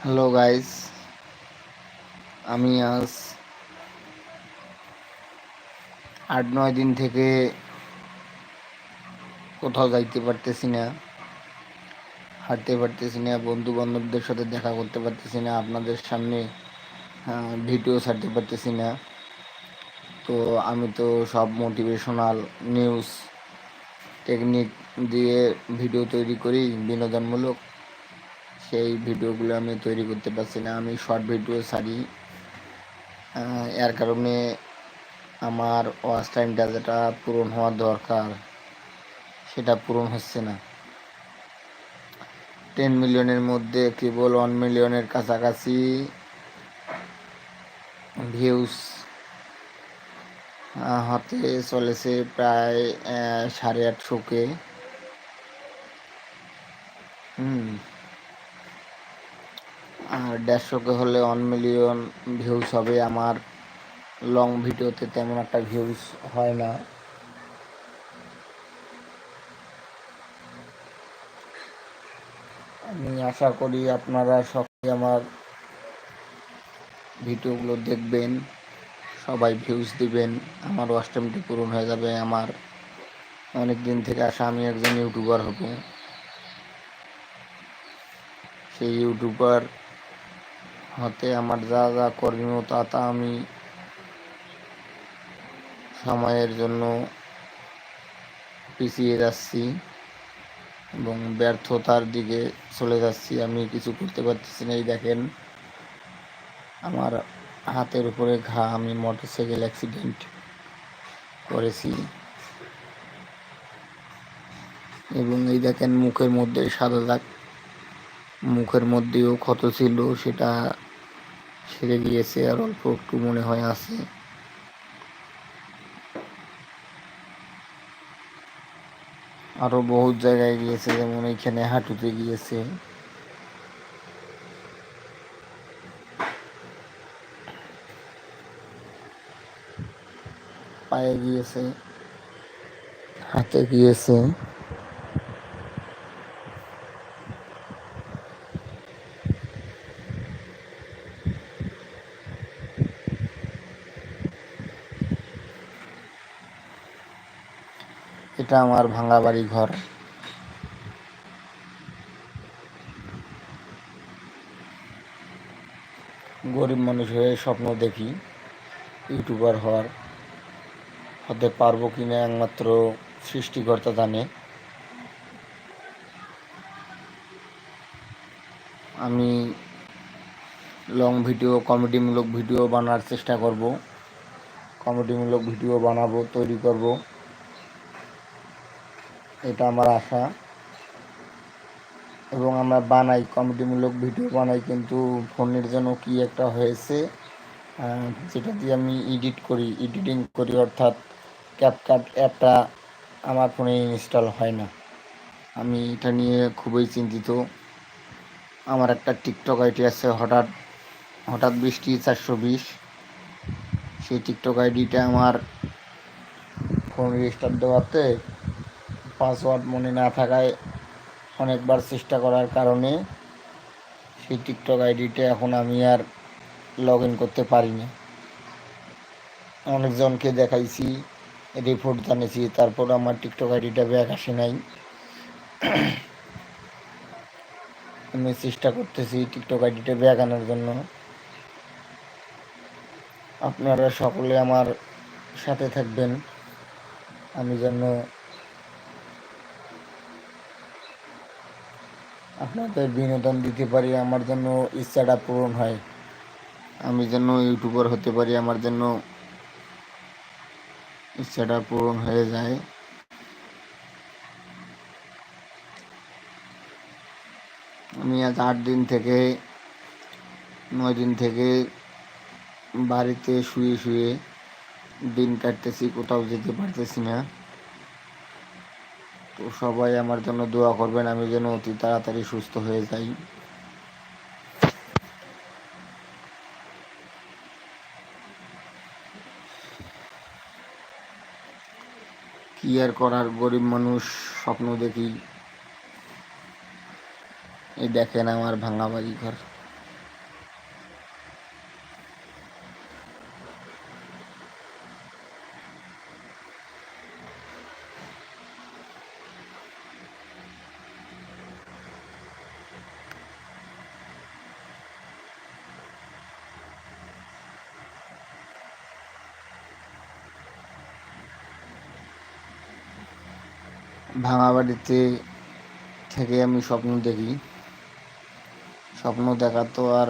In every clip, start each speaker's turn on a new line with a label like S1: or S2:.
S1: Hello guys, আমি আজ আট নয় দিন থেকে কোথাও যাইতে পারতেছি না, হাঁটতে পারতেছি না বন্ধু বান্ধবদের সাথে দেখা করতে পারতেছি না, আপনাদের সামনে ভিডিও ছাড়তে পারতেছি না। তো আমি তো সব মোটিভেশনাল নিউজ টেকনিক দিয়ে ভিডিও তৈরি করি, বিনোদনমূলক। সেই ভিডিওগুলো আমি তৈরি করতে পারছি না, আমি শর্ট ভিডিও ছাড়ি। এর কারণে আমার ওয়াচ টাইমটা যেটা পূরণ হওয়ার দরকার, সেটা পূরণ হচ্ছে না। টেন মিলিয়নের মধ্যে কেবল ওয়ান মিলিয়নের কাছাকাছি ভিউজ হতে চলেছে প্রায় সাড়ে আটশোকে হুম। আর দেড়শোকে হলে ওয়ান মিলিয়ন ভিউজ হবে। আমার লং ভিডিওতে তেমন একটা ভিউজ হয় না। আমি আশা করি আপনারা সকলে আমার ভিডিওগুলো দেখবেন। সবাই ভিউজ দিবেন, আমার অষ্টমটি পূরণ হয়ে যাবে, আমার অনেক দিন থেকে আসা আমি একজন ইউটিউবার হব। সেই ইউটিউবার হতে আমার যা যা করণীয় তা তা আমি সময়ের জন্য পিছিয়ে যাচ্ছি এবং ব্যর্থতার দিকে চলে যাচ্ছি, আমি কিছু করতে পারতেছি না। এই দেখেন, আমার হাতের উপরে ঘা, আমি মোটরসাইকেল অ্যাক্সিডেন্ট করেছি। এবং এই দেখেন মুখের মধ্যে সাদা দাগ। মুখের মধ্যেও ক্ষত ছিল, সেটা সেরে গিয়েছে আর অল্প একটু মনে হয় আছে। আরও বহুত জায়গায় গিয়েছে, যেমন এইখানে হাঁটুতে গিয়েছে। পায়ে গিয়েছে, হাতে গিয়েছে। এটা আমার ভাঙা বাড়ি ঘর। গরিব মানুষ হয়ে স্বপ্ন দেখি, ইউটিউবার হওয়ার হতে পারব কি না একমাত্র সৃষ্টিকর্তা জানে। আমি লং ভিডিও কমেডিমূলক ভিডিও বানার চেষ্টা করব। কমেডিমূলক ভিডিও বানাবো, তৈরি করব। এটা আমার আশা। এবং আমরা বানাই কমেডিমূলক ভিডিও বানাই, কিন্তু ফোনের জন্য কি একটা হয়েছে যেটা দিয়ে আমি এডিট করি এডিটিং করি, অর্থাৎ ক্যাপকাট অ্যাপটা আমার ফোনে ইনস্টল হয় না। আমি এটা নিয়ে খুবই চিন্তিত। আমার একটা টিকটক আইডি আছে, হঠাৎ হঠাৎ বৃষ্টি চারশো বিশ। সেই টিকটক আইডিটা আমার ফোন রেজিস্টার দেওয়াতে পাসওয়ার্ড মনে না থাকায় অনেকবার চেষ্টা করার কারণে সেই টিকটক আইডিটা এখন আমি আর লগ ইন করতে পারি না অনেকজনকে দেখাইছি। রিপোর্ট জানিয়েছি তারপর আমার টিকটক আইডিটা ব্যাক আসে নাই। আমি চেষ্টা করতেছি টিকটক আইডিটা ব্যাক আনার জন্য। আপনারা সকলে আমার সাথে থাকবেন। আমি যেন আপনাদের বিনোদন দিতে পারি, আমার জন্য ইচ্ছাটা পূরণ হয়। আমি যেন ইউটিউবার হতে পারি, আমার জন্য ইচ্ছাটা পূরণ হয়ে যায়। আমি আজ আট দিন থেকে, নয় দিন থেকে বাড়িতে শুয়ে শুয়ে দিন কাটতেছি, কোথাও যেতে পারতেছি না। তো সবাই আমার জন্য দোয়া করবেন, আমি যেন অতি তাড়াতাড়ি সুস্থ হয়ে যাই। কি আর করার গরিব মানুষ স্বপ্ন দেখি। এই দেখেন আমার ভাঙা বাড়ি ঘর ভাঙা বাড়িতে থেকে আমি স্বপ্ন দেখি। স্বপ্ন দেখা তো আর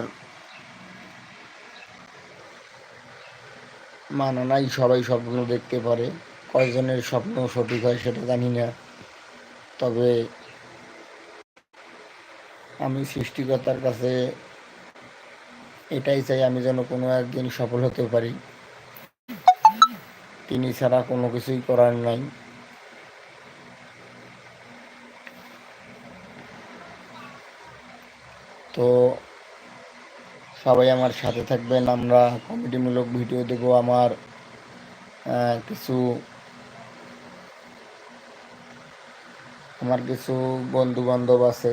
S1: মানে নাই, সবাই স্বপ্ন দেখতে পারে। কয়জনের স্বপ্ন সঠিক হয় সেটা জানি না। তবে আমি সৃষ্টিকর্তার কাছে এটাই চাই, আমি যেন কোনো একদিন সফল হতে পারি। তিনি ছাড়া কোনো কিছুই করার নাই। তো সবাই আমার সাথে থাকবেন, আমরা কমেডিমূলক ভিডিও দেব আমার কিছু আমার কিছু বন্ধু বান্ধব আছে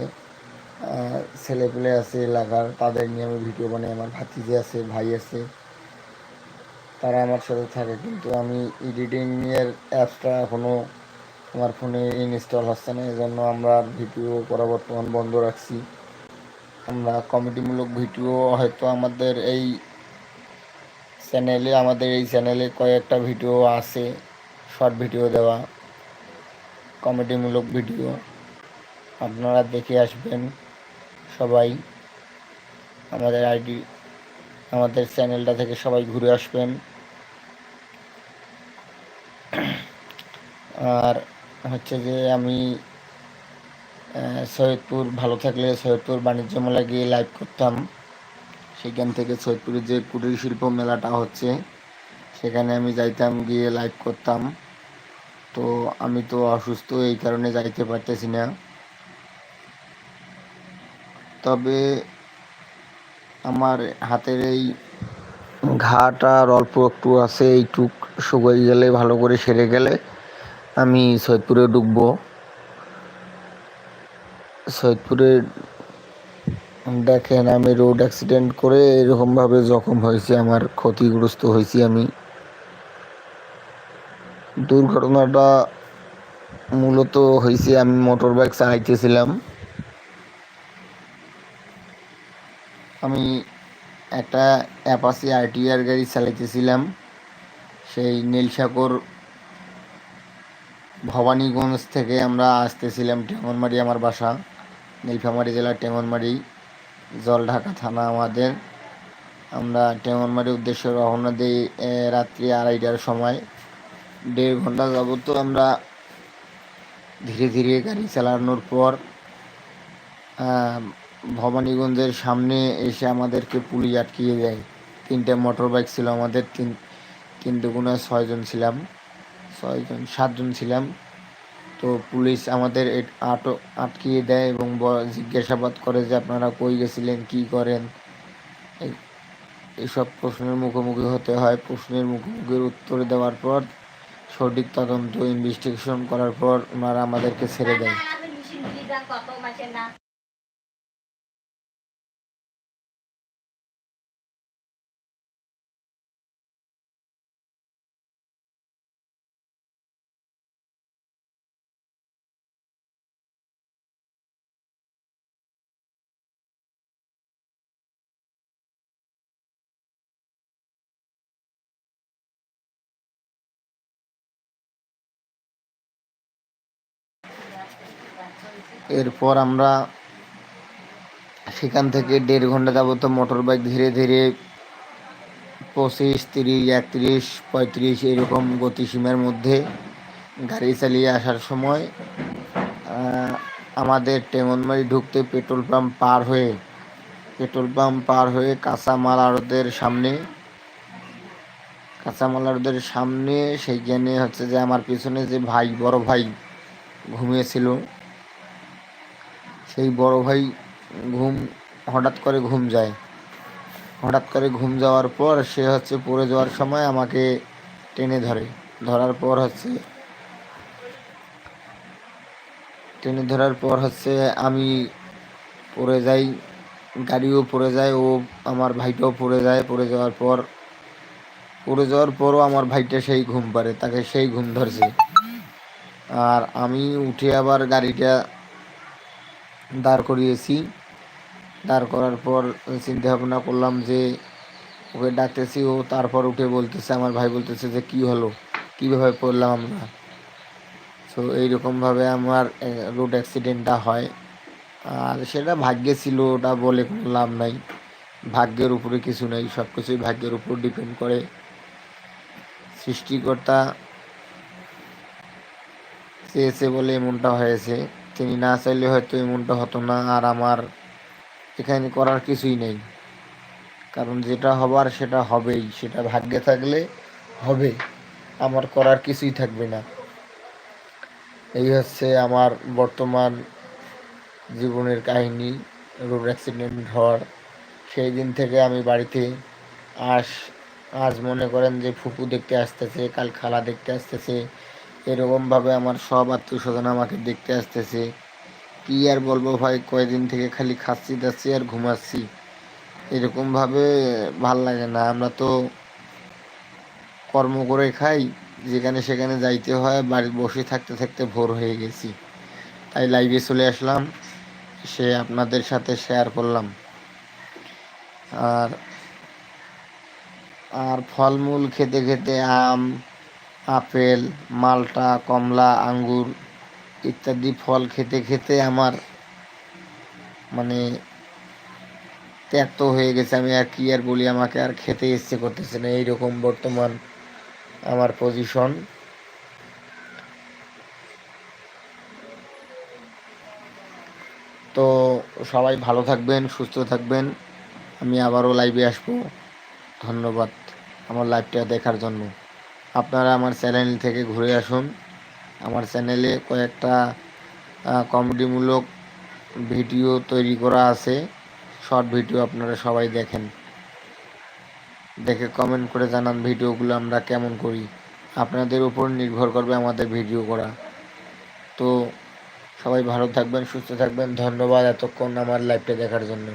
S1: ছেলেপেলে আছে এলাকার তাদের নিয়ে আমি ভিডিও বানাই, আমার ভাতিজে আছে, ভাই আছে, তারা আমার সাথে থাকে, কিন্তু আমি এডিটিংয়ের অ্যাপসটা এখনও আমার ফোনে ইনস্টল হচ্ছে না এই জন্য আমরা ভিডিও করা বর্তমান বন্ধ রাখছি। আমরা কমেডিমূলক ভিডিও হয়তো আমাদের এই চ্যানেলে, আমাদের এই চ্যানেলে কয়েকটা ভিডিও আছে, শর্ট ভিডিও দেওয়া কমেডিমূলক ভিডিও। আপনারা দেখে আসবেন সবাই। আমাদের আইডি, আমাদের চ্যানেলটা থেকে সবাই ঘুরে আসবেন। আর হচ্ছে যে আমি সৈয়দপুর ভালো থাকলে সৈয়দপুর বাণিজ্য মেলা গিয়ে লাইভ করতাম। সেখান থেকে সৈয়দপুরে যে কুটির শিল্প মেলাটা হচ্ছে, সেখানে আমি যাইতাম, গিয়ে লাইভ করতাম। তো আমি তো অসুস্থ, এই কারণে যাইতে পারতেছি না। তবে আমার হাতের এই ঘাটা আর অল্প একটু আছে, এইটুক শুকিয়ে গেলে, ভালো করে সেরে গেলে আমি সৈয়দপুরে ঢুকবো। সৈয়দপুরে দেখেন আমি রোড অ্যাক্সিডেন্ট করে এরকমভাবে জখম হয়েছি, আমার ক্ষতিগ্রস্ত হয়েছি আমি। দুর্ঘটনাটা মূলত হয়েছে, আমি মোটর বাইক চালাইতেছিলাম। আমি একটা অ্যাপাসি আরটিআর গাড়ি চালাইতেছিলাম, সেই নীলসাগর ভবানীগঞ্জ থেকে আমরা আসতেছিলাম টেমনমারি আমার বাসা। নীলফামারী জেলার টেমনমারি জলঢাকা থানা আমাদের। আমরা টেমনমারির উদ্দেশ্যে রওনা দিই রাত্রি আড়াইটার সময়। দেড় ঘণ্টা যাবত আমরা ধীরে ধীরে গাড়ি চালানোর পর ভবানীগঞ্জের সামনে এসে আমাদেরকে পুলিশ আটকিয়ে দেয়। তিনটে মোটর বাইক ছিল আমাদের, তিন তিন দুগুণে ছয়জন ছিলাম, ছয়জন, সাতজন ছিলাম। তো পুলিশ আমাদের আটো আটকিয়ে দেয় এবং জিজ্ঞাসাবাদ করে যে আপনারা কই গেছিলেন, কি করেন? এসব প্রশ্নের মুখোমুখি হতে হয়। প্রশ্নের মুখোমুখির উত্তর দেওয়ার পর, সঠিক তদন্ত ইনভেস্টিগেশন করার পর ওনারা আমাদেরকে ছেড়ে দেয়। এরপর আমরা সেখান থেকে দেড় ঘণ্টা যাবত মোটর বাইক ধীরে ধীরে পঁচিশ, তিরিশ, একত্রিশ, পঁয়ত্রিশ এরকম গতিসীমার মধ্যে গাড়ি চালিয়ে আসার সময় আমাদের টেমনমারি ঢুকতে পেট্রোল পাম্প পার হয়ে, পেট্রোল পাম্প পার হয়ে কাঁচামাল আড়তের সামনে, কাঁচামাল আড়তের সামনে সেইখানে হচ্ছে যে আমার পিছনে যে ভাই, বড় ভাই ঘুমিয়েছিল সেই বড় ভাই ঘুম, হঠাৎ করে ঘুম যায়। হঠাৎ করে ঘুম যাওয়ার পর সে হচ্ছে পড়ে যাওয়ার সময় আমাকে টেনে ধরে। ধরার পর হচ্ছে, টেনে ধরার পর হচ্ছে আমি পড়ে যাই, গাড়িও পড়ে যায়, ও আমার ভাইটাও পড়ে যায়। পড়ে যাওয়ার পর, পড়ে যাওয়ার পরও আমার ভাইটা সেই ঘুম পারে তাকে সেই ঘুম ধরছে। আর আমি উঠে আবার গাড়িটা দাঁড় করিয়েছি। দাঁড় করার পর চিন্তা ভাবনা করলাম যে, ওকে ডাকতেছি ও তারপর উঠে বলতেছে, আমার ভাই বলতেছে যে, কি হলো? কীভাবে পড়লাম আমরা? তো এইরকমভাবে আমার রোড অ্যাক্সিডেন্টটা হয়। আর সেটা ভাগ্যে ছিল, ওটা বলে কোনো লাভ নাই। ভাগ্যের উপরে কিছু নেই সব কিছুই ভাগ্যের উপর ডিপেন্ড করে। সৃষ্টিকর্তা চেয়েছে বলে এমনটা হয়েছে। তিনি না চাইলে হয়তো এমনটা হতো না, আর আমার এখানে করার কিছুই নেই। কারণ যেটা হবার সেটা হবেই, সেটা ভাগ্যে থাকলে হবে, আমার করার কিছুই থাকবে না। এই হচ্ছে আমার বর্তমান জীবনের কাহিনী, রোড অ্যাক্সিডেন্ট হওয়ার। সেই দিন থেকে আমি বাড়িতে আস, আজ মনে করেন যে ফুপু দেখতে আসতেছে, কাল খালা দেখতে আসতেছে। এরকমভাবে আমার সব আত্মীয় স্বজন আমাকে দেখতে আসতেছে। কি আর বলব ভাই, কয়দিন থেকে খালি খাচ্ছি, দাচ্ছি আর ঘুমাচ্ছি। এরকমভাবে ভালো লাগে না। আমরা তো কর্ম করে খাই, যেখানে সেখানে যাইতে হয়, বাড়ি বসে থাকতে থাকতে ভোর হয়ে গেছি। তাই লাইভে চলে আসলাম সে আপনাদের সাথে শেয়ার করলাম। আর আর ফলমূল খেতে খেতে আম আপেল, মালটা, কমলা, আঙ্গুর ইত্যাদি ফল খেতে খেতে আমার মানে ত্যাক্ত হয়ে গেছে। আমি আর কি আর বলি, আমাকে আর খেতে ইচ্ছে করতেছে না। এইরকম বর্তমান আমার পজিশন তো সবাই ভালো থাকবেন, সুস্থ থাকবেন। আমি আবারও লাইভে আসব। ধন্যবাদ আমার লাইভটা দেখার জন্য। আপনারা আমার চ্যানেল থেকে ঘুরে আসুন। আমার চ্যানেলে কয়েকটা কমেডিমূলক ভিডিও তৈরি করা আছে। শর্ট ভিডিও আপনারা সবাই দেখেন। দেখে কমেন্ট করে জানান ভিডিওগুলো আমরা কেমন করি। আপনাদের উপর নির্ভর করবে আমাদের ভিডিও করা। তো সবাই ভালো থাকবেন, সুস্থ থাকবেন। ধন্যবাদ এতক্ষণ আমার লাইভটা দেখার জন্য।